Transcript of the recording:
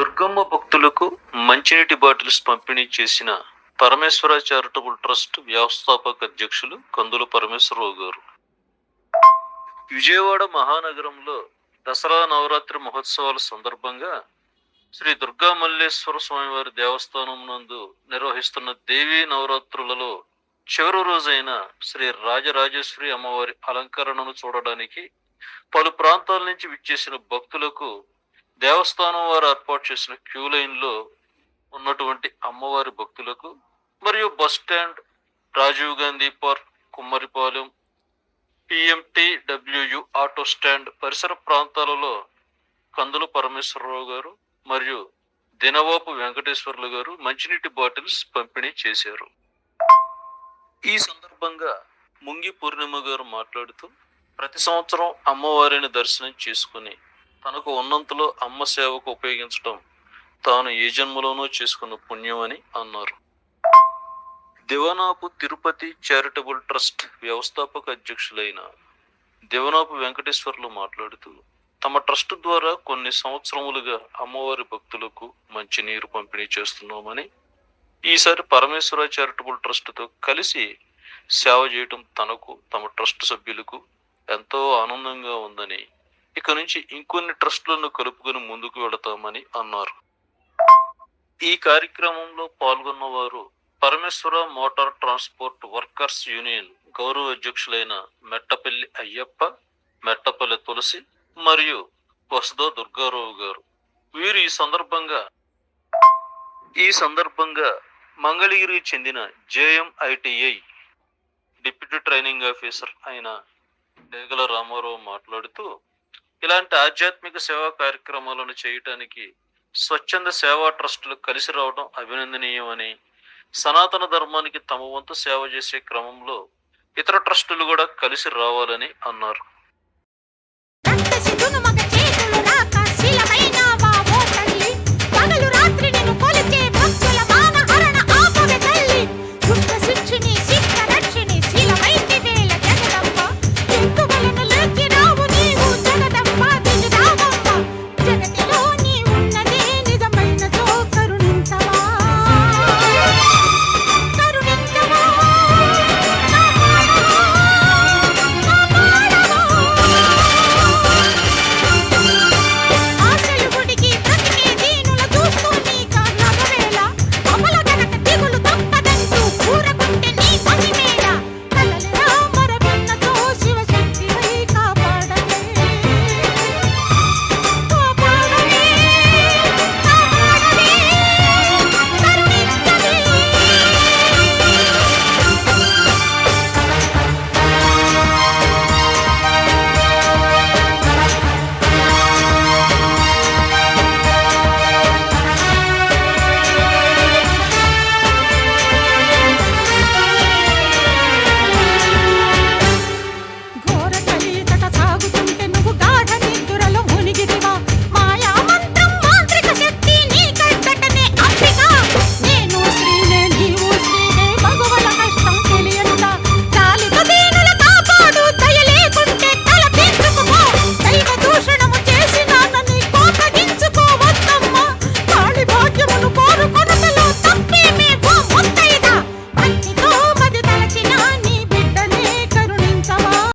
దుర్గమ్మ భక్తులకు మంచినీటి బాటిల్స్ పంపిణీ చేసిన పరమేశ్వర చారిటబుల్ ట్రస్ట్ వ్యవస్థాపక అధ్యక్షులు కందుల పరమేశ్వరరావు గారు. విజయవాడ మహానగరంలో దసరా నవరాత్రి మహోత్సవాల సందర్భంగా శ్రీ దుర్గా మల్లేశ్వర స్వామివారి దేవస్థానం నందు నిర్వహిస్తున్న దేవీ నవరాత్రులలో చివరి రోజైన శ్రీ రాజరాజేశ్వరి అమ్మవారి అలంకరణను చూడడానికి పలు ప్రాంతాల నుంచి విచ్చేసిన భక్తులకు దేవస్థానం వారు ఏర్పాటు చేసిన క్యూ లైన్లో ఉన్నటువంటి అమ్మవారి భక్తులకు మరియు bus stand Rajiv Gandhi park Kummaripalem PMT డబ్ల్యూయు auto stand పరిసర ప్రాంతాలలో కందుల పరమేశ్వరరావు గారు మరియు దినవాపు వెంకటేశ్వర్లు గారు మంచినీటి బాటిల్స్ పంపిణీ చేశారు. ఈ సందర్భంగా ముంగి పూర్ణిమ గారు మాట్లాడుతూ ప్రతి సంవత్సరం అమ్మవారిని దర్శనం చేసుకుని తనకు ఉన్నంతలో అమ్మ సేవకు ఉపయోగించడం తాను ఏ జన్మలోనూ చేసుకున్న పుణ్యం అని అన్నారు. దివనాపు తిరుపతి చారిటబుల్ ట్రస్ట్ వ్యవస్థాపక అధ్యక్షులైన దివనాపు వెంకటేశ్వర్లు మాట్లాడుతూ తమ ట్రస్ట్ ద్వారా కొన్ని సంవత్సరములుగా అమ్మవారి భక్తులకు మంచినీరు పంపిణీ చేస్తున్నామని ఈసారి పరమేశ్వర చారిటబుల్ ట్రస్ట్తో కలిసి సేవ చేయటం తనకు తమ ట్రస్ట్ సభ్యులకు ఎంతో ఆనందంగా ఉందని ఇక నుంచి ఇంకొన్ని ట్రస్టులను కలుపుకొని ముందుకు వెళతామని అన్నారు. ఈ కార్యక్రమంలో పాల్గొన్న వారు Parameshwara motor transport workers union గౌరవ అధ్యక్షులైన మెట్టపల్లి అయ్యప్ప మెట్టపల్లి తులసి మరియు వసుదో దుర్గారావు గారు. వీరు ఈ సందర్భంగా ఈ సందర్భంగా మంగళగిరికి చెందిన జేఎంఐటిఐ డిప్యూటీ ట్రైనింగ్ ఆఫీసర్ అయిన డేగల రామారావు మాట్లాడుతూ ఇలాంటి ఆధ్యాత్మిక సేవా కార్యక్రమాలను చేయటానికి స్వచ్ఛంద సేవా ట్రస్టులు కలిసి రావడం అభినందనీయమని సనాతన ధర్మానికి తమ వంతు సేవ చేసే క్రమంలో ఇతర ట్రస్టులు కూడా కలిసి రావాలని అన్నారు.